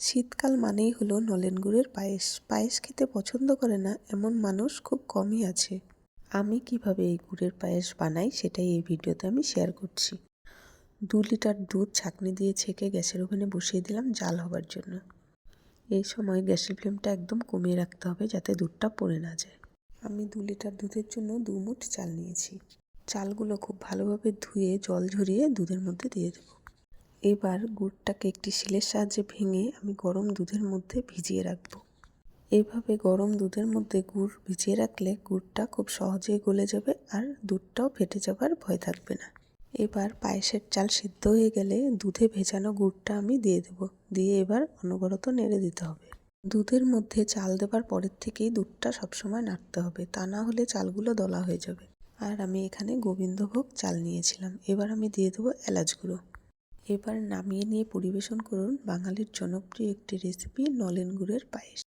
শীতকাল মানেই হলো নলেন গুড়ের পায়েস। পায়েস খেতে পছন্দ করে না এমন মানুষ খুব কমই আছে। আমি কীভাবে এই গুড়ের পায়েস বানাই সেটাই এই ভিডিওতে আমি শেয়ার করছি। দু লিটার দুধ ছাঁকনি দিয়ে ছেঁকে গ্যাসের ওভেনে বসিয়ে দিলাম জাল হবার জন্য। এই সময় গ্যাসের ফ্লেমটা একদম কমিয়ে রাখতে হবে যাতে দুধটা পড়ে না যায়। আমি দু লিটার দুধের জন্য দু মুঠ চাল নিয়েছি। চালগুলো খুব ভালোভাবে ধুয়ে জল ঝরিয়ে দুধের মধ্যে দিয়ে দেবো। এবার গুড়টাকে একটি শিলের সাহায্যে ভেঙে আমি গরম দুধের মধ্যে ভিজিয়ে রাখব। এইভাবে গরম দুধের মধ্যে গুড় ভিজিয়ে রাখলে গুড়টা খুব সহজেই গলে যাবে আর দুধটাও ফেটে যাবার ভয় থাকবে না। এবার পায়েসের চাল সিদ্ধ হয়ে গেলে দুধে ভেজানো গুড়টা আমি দিয়ে দেবো। দিয়ে এবার অনবরত নেড়ে দিতে হবে। দুধের মধ্যে চাল দেবার পরের থেকেই দুধটা সবসময় নাড়তে হবে, তা না হলে চালগুলো দলা হয়ে যাবে। আর আমি এখানে গোবিন্দভোগ চাল নিয়েছিলাম। এবার আমি দিয়ে দেবো এলাচ গুঁড়ো। এবার নামিয়ে নিয়ে পরিবেশন করুন বাঙালির জনপ্রিয় একটি রেসিপি নলেন গুড়ের পায়েস।